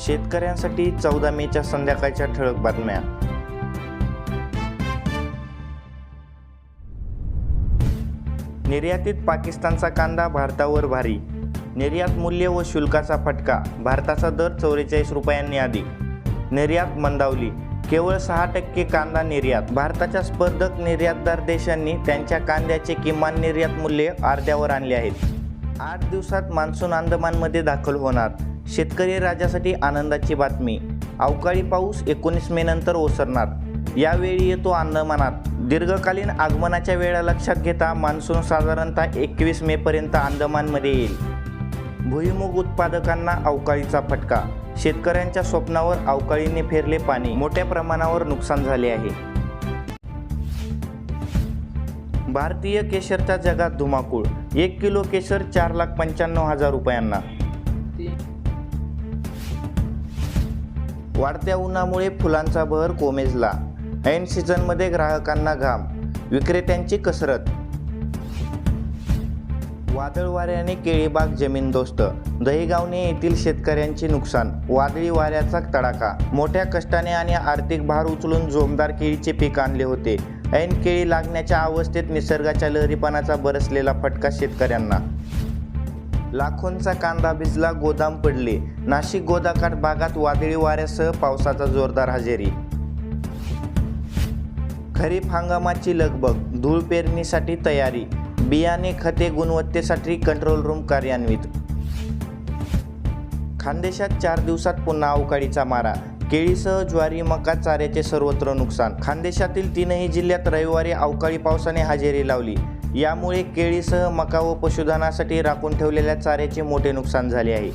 शेतकऱ्यांसाठी चौदा मेच्या संध्याकाळच्या ठळक बातम्या. निर्यातीत पाकिस्तानचा कांदा भारतावर भारी. निर्यात मूल्य व शुल्काचा फटका भारताचा दर चौवेचाळीस रुपयांनी अधिक. निर्यात मंदावली केवळ सहा टक्के कांदा निर्यात. भारताच्या स्पर्धक निर्यातदार देशांनी त्यांच्या कांद्याचे किमान निर्यात मूल्य अर्ध्यावर आणले आहेत. आठ दिवसात मान्सून अंदमानमध्ये दाखल होणार. शेतकरी राजासाठी आनंदाची बातमी. अवकाळी पाऊस एकोणीस मे नंतर ओसरणार. यावेळी येतो अंदमानात. दीर्घकालीन आगमनाच्या वेळा लक्षात घेता मान्सून साधारणतः एकवीस मेपर्यंत अंदमानमध्ये येईल. भुईमुग उत्पादकांना अवकाळीचा फटका. शेतकऱ्यांच्या स्वप्नावर अवकाळीने फेरले पाणी. मोठ्या प्रमाणावर नुकसान झाले आहे. भारतीय केशरचा जगात धुमाकूळ एक किलो केशर चार लाख पंच्याण्णव हजार रुपयांना. वाढत्या उन्हामुळे फुलांचा बहर कोमेजला. ऐन सीझनमध्ये ग्राहकांना घाम विक्रेत्यांची कसरत. वादळ वाऱ्याने केळीबाग जमीनदोस्त दहीगावने येथील शेतकऱ्यांचे नुकसान वादळी वाऱ्याचा तडाखा. मोठ्या कष्टाने आणि आर्थिक भार उचलून जोमदार केळीचे पीक आणले होते. ऐन केळी लागण्याच्या अवस्थेत निसर्गाच्या लहरीपणाचा बरसलेला फटका शेतकऱ्यांना. लाखोंचा कांदा भिजला गोदाम पडले. नाशिक गोदाकाठ भागात वादळी वाऱ्यासह पावसाचा जोरदार हजेरी. खरीप हंगामाची लगबग धूळ पेरणीसाठी तयारी. बियाणे खते गुणवत्तेसाठी कंट्रोल रूम कार्यान्वित. खानदेशात चार दिवसात पुन्हा अवकाळीचा मारा. केळीसह ज्वारी मका चाऱ्याचे सर्वत्र नुकसान. खानदेशातील तीनही जिल्ह्यात रविवारी अवकाळी पावसाने हजेरी लावली. यामुळे केळीसह मका व पशुधनासाठी राखून ठेवलेल्या चाऱ्याचे मोठे नुकसान झाले आहे.